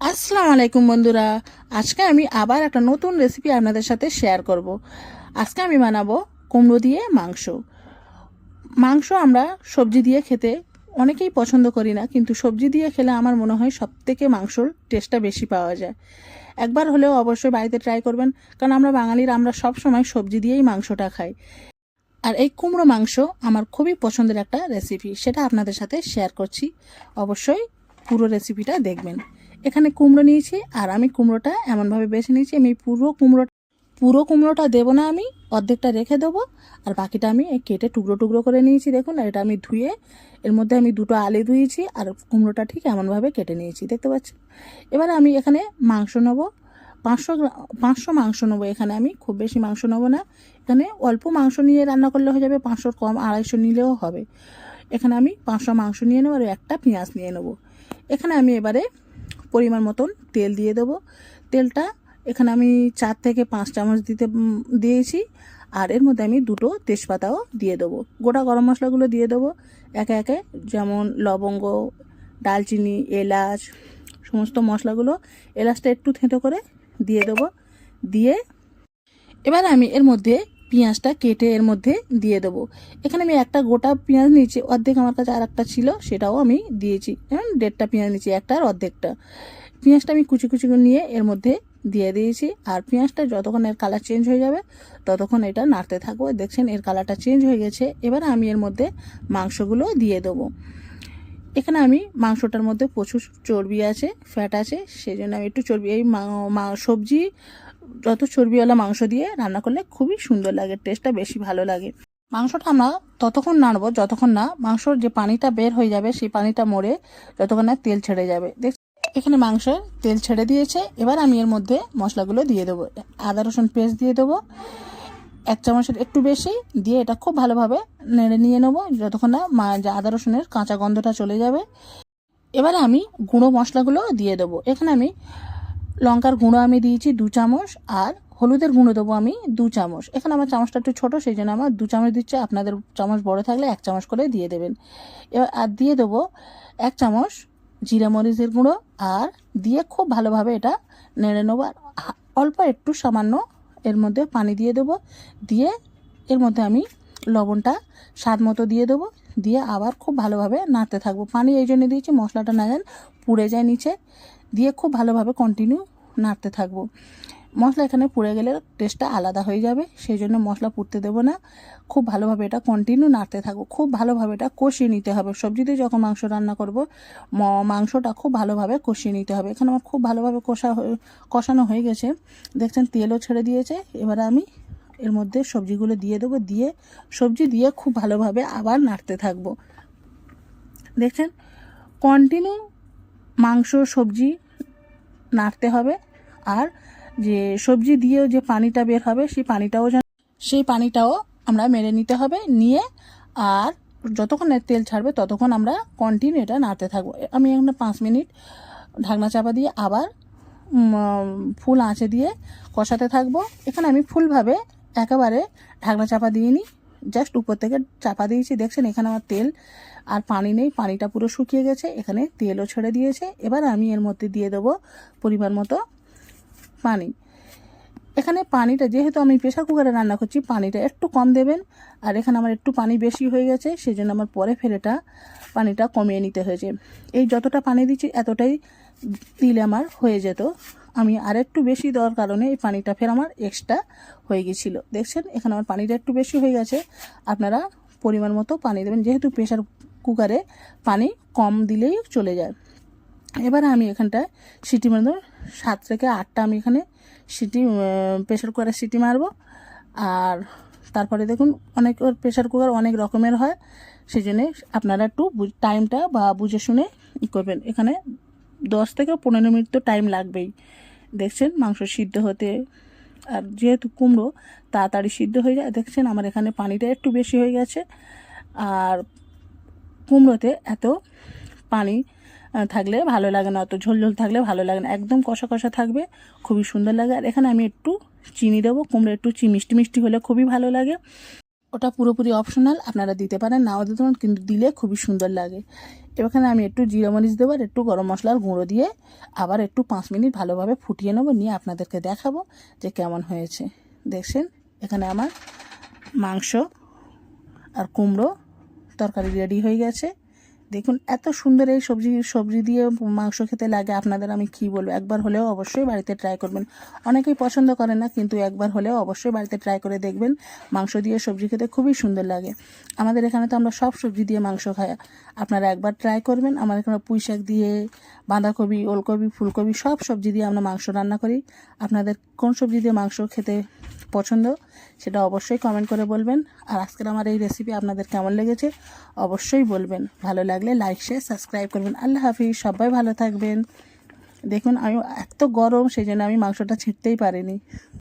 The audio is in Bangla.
আসসালামু আলাইকুম বন্ধুরা। আজকে আমি আবার একটা নতুন রেসিপি আপনাদের সাথে শেয়ার করব। আজকে আমি বানাবো কুমড়ো দিয়ে মাংস। মাংস আমরা সবজি দিয়ে খেতে অনেকেই পছন্দ করি না, কিন্তু সবজি দিয়ে খেলে আমার মনে হয় সব থেকে মাংসর টেস্টটা বেশি পাওয়া যায়। একবার হলেও অবশ্যই বাড়িতে ট্রাই করবেন, কারণ আমরা বাঙালিরা আমরা সব সময় সবজি দিয়েই মাংসটা খাই। আর এই কুমড়ো মাংস আমার খুবই পছন্দের একটা রেসিপি সেটা আপনাদের সাথে শেয়ার করছি। অবশ্যই পুরো রেসিপিটা দেখবেন। এখানে কুমড়ো নিয়েছি আর আমি কুমড়োটা এমনভাবে বেছে নিয়েছি, আমি পুরো কুমড়ো, পুরো কুমড়োটা দেবো না আমি, অর্ধেকটা রেখে দেবো। আর বাকিটা আমি কেটে টুকরো টুকরো করে নিয়েছি, দেখুন, আর এটা আমি ধুয়ে এর মধ্যে আমি দুটো আলু ধুয়েছি আর কুমড়োটা ঠিক এমনভাবে কেটে নিয়েছি, দেখতে পাচ্ছেন? এবার আমি এখানে মাংস নেব। পাঁচশো গ্রা- পাঁচশো মাংস নেব এখানে আমি, খুব বেশি মাংস নেব না। এখানে অল্প মাংস নিয়ে রান্না করলে হয়ে যাবে পাঁচশোর কম, আড়াইশো নিলেও হবে। এখানে আমি পাঁচশো মাংস নিয়ে নেব আর একটা পেঁয়াজ নিয়ে নেব। এখানে আমি এবারে পরিমাণ মতন তেল দিয়ে দেবো। তেলটা এখানে আমি চার থেকে পাঁচ চামচ দিতে দিয়েছি। আর এর মধ্যে আমি দুটো তেজপাতাও দিয়ে দেবো। গোটা গরম মশলাগুলো দিয়ে দেবো একে একে, যেমন লবঙ্গ, ডালচিনি, এলাচ, সমস্ত মশলাগুলো এলাচটা একটু থেঁতো করে দিয়ে দেবো। দিয়ে এবার আমি এর মধ্যে পেঁয়াজটা কেটে এর মধ্যে দিয়ে দেবো। এখানে আমি একটা গোটা পেঁয়াজ নিয়েছি, অর্ধেক আমার কাছে আর একটা ছিল, সেটাও আমি দিয়েছি। হ্যাঁ দেড়টা পেঁয়াজ নিয়েছি, একটা আর অর্ধেকটা। পেঁয়াজটা আমি কুচি কুচি করে নিয়ে এর মধ্যে দিয়ে দিয়েছি, আর পেঁয়াজটা যতক্ষণ এর কালার চেঞ্জ হয়ে যাবে, ততক্ষণ এটা নাড়তে থাকব। দেখছেন, এর কালারটা চেঞ্জ হয়ে গেছে, এবার আমি এর মধ্যে মাংসগুলো দিয়ে দেবো। এখানে আমি মাংসটার মধ্যে প্রচুর চর্বি আছে ফ্যাট আছে সেই জন্য আমি একটু চর্বি, এই সবজি যত চর্বিওয়ালা মাংস দিয়ে রান্না করলে খুবই সুন্দর লাগে টেস্টটা বেশি ভালো লাগে। মাংসটা আমরা ততক্ষণ নাড়বো, যতক্ষণ না মাংসর যে পানিটা বের হয়ে যাবে, সেই পানিটা মরে যতক্ষণ না তেল ছেড়ে যাবে। দেখ, এখানে মাংস তেল ছেড়ে দিয়েছে, এবার আমি এর মধ্যে মশলাগুলো দিয়ে দেবো। আদা, রসুন পেস্ট দিয়ে দেবো। এক চামচের একটু বেশি দিয়ে এটা খুব ভালোভাবে নেড়ে নিয়ে নেব, যতক্ষণ না মা- আদা, রসুনের কাঁচা গন্ধটা চলে যাবে। এবারে আমি গুঁড়ো মশলাগুলো দিয়ে দেবো। এখানে আমি লঙ্কার গুঁড়ো আমি দিয়েছি দু চামচ আর হলুদের গুঁড়ো দেবো আমি দু চামচ। এখানে আমার চামচটা একটু ছোটো, সেই জন্য আমার দু চামচ দিচ্ছে। আপনাদের চামচ বড় থাকলে এক চামচ করে দিয়ে দেবেন। এবার আর দিয়ে দেবো এক চামচ জিরা মরিচের গুঁড়ো আর দিয়ে খুব ভালোভাবে এটা নেড়ে নেব। আর অল্প একটু সামান্য এর মধ্যে পানি দিয়ে দেবো। দিয়ে এর মধ্যে আমি লবণটা স্বাদ মতো দিয়ে দেবো। দিয়ে আবার খুব ভালোভাবে নাড়তে থাকব। পানি এই জন্য দিয়েছি, মশলাটা না যেন পুড়ে যায় নিচে। দিয়ে খুব ভালোভাবে কন্টিনিউ নাড়তে থাকব। মশলা এখানে পুড়ে গেলে টেস্টটা আলাদা হয়ে যাবে, সেই জন্য মশলা পুড়তে দেবো না। খুব ভালোভাবে এটা কন্টিনিউ নাড়তে থাকব। খুব ভালোভাবে এটা কষিয়ে নিতে হবে। সবজিতে যখন মাংস রান্না করব মাংসটা খুব ভালোভাবে কষিয়ে নিতে হবে। এখানে আমার খুব ভালোভাবে কষা কষানো হয়ে গেছে। দেখছেন তেলও ছেড়ে দিয়েছে। এবারে আমি এর মধ্যে সবজিগুলো দিয়ে দেবো, দিয়ে সবজি দিয়ে খুব ভালোভাবে আবার নাড়তে থাকব। দেখছেন? কন্টিনিউ মাংস, সবজি নাড়তে হবে। আর যে সবজি দিয়েও যে পানিটা বের হবে, সেই পানিটাও যেন সেই পানিটাও আমরা মেরে নিতে হবে, নিয়ে আর যতক্ষণ তেল ছাড়বে ততক্ষণ আমরা কন্টিনিউ এটা নাড়তে থাকব। আমি এখানে পাঁচ মিনিট ঢাকনা চাপা দিয়ে আবার ফুল আঁচে দিয়ে কষাতে থাকব। এখানে আমি ফুলভাবে একেবারে ঢাকনা চাপা দিয়ে নিই জাস্ট উপর থেকে চাপা দিয়েছি। দেখছেন, এখানে আমার তেল আর পানি নেই। পানিটা পুরো শুকিয়ে গেছে। এখানে তেলও ছেড়ে দিয়েছে। এবার আমি এর মধ্যে দিয়ে দেবো পরিমাণ মতো পানি। এখানে পানিটা, যেহেতু আমি প্রেশার কুকারে রান্না করছি, পানিটা একটু কম দেবেন। আর এখানে আমার একটু পানি বেশি হয়ে গেছে সেই জন্য আমার পরে ফেলেটা পানিটা কমিয়ে নিতে হয়েছে। এই যতটা পানি দিচ্ছি, এতটাই দিলে আমার হয়ে যেত। আমি আর একটু বেশি দেওয়ার কারণে এই পানিটা ফের আমার এক্সট্রা হয়ে গেছিল। দেখছেন? এখানে আমার পানিটা একটু বেশি হয়ে গেছে। আপনারা পরিমাণ মতো পানি দেবেন। যেহেতু প্রেশার কুকারে পানি কম দিলেই চলে যায়। এবার আমি এখানটায় সিটি মারব। সাত থেকে আটটা আমি এখানে সিটি প্রেশার কুকারে সিটি মারবো। আর তারপরে দেখুন, অনেক প্রেশার কুকার অনেক রকমের হয়। সেই জন্যে আপনারা একটু টাইমটা বা বুঝে শুনে করবেন। এখানে দশ থেকে পনেরো মিনিট তো টাইম লাগবেই। দেখছেন, মাংস সিদ্ধ হতে আর যেহেতু কুমড়ো, তাড়াতাড়ি সিদ্ধ হয়ে যায়। দেখছেন, আমার এখানে পানিটা একটু বেশি হয়ে গেছে। আর কুমড়োতে এত পানি থাকলে ভালো লাগে না, অত ঝোল ঝোল থাকলে ভালো লাগে না। একদম কষা কষা থাকবে, খুবই সুন্দর লাগে। আর এখানে আমি একটু চিনি দেবো। কুমড়ো একটু মিষ্টি মিষ্টি হলে খুবই ভালো লাগে। ওটা পুরোপুরি অপশনাল আপনারা দিতে পারেন, নাও দিতে পারেন, কিন্তু দিলে খুবই সুন্দর লাগে। এখানে আমি একটু জিরা মরিচ দেবো আর একটু গরম মশলার গুঁড়ো দিয়ে আবার একটু পাঁচ মিনিট ভালোভাবে ফুটিয়ে নেব, নিয়ে আপনাদেরকে দেখাবো যে কেমন হয়েছে। দেখছেন, এখানে আমার মাংস আর কুমড়ো তরকারি রেডি হয়ে গেছে। দেখুন, এত সুন্দর এই সবজি সবজি দিয়ে মাংস খেতে লাগে, আপনাদের আমি কি বলব? একবার হলেও অবশ্যই বাড়িতে ট্রাই করবেন। অনেকেই পছন্দ করে না, কিন্তু একবার হলেও অবশ্যই বাড়িতে ট্রাই করে দেখবেন। মাংস দিয়ে সবজি খেতে খুবই সুন্দর লাগে। আমাদের এখানে তো আমরা সব সবজি দিয়ে মাংস খাই। আপনারা একবার ট্রাই করবেন। আমার এখানে পুঁই শাক দিয়ে, বাঁধাকপি, ওলকপি, ফুলকপি সব সবজি দিয়ে আমরা মাংস রান্না করি। আপনাদের কোন সবজি দিয়ে মাংস খেতে পছন্দ, সেটা অবশ্যই কমেন্ট করে বলবেন। আর আজকের আমার এই রেসিপি আপনাদের কেমন লেগেছে, অবশ্যই বলবেন। ভালো লাগলে লাইক শেয়ার সাবস্ক্রাইব করবেন। আল্লাহ হাফিজ, সবাই ভালো থাকবেন। দেখুন, আমি এত গরম সেই জন্য আমি মাংসটা ছিঁড়তেই পারিনি।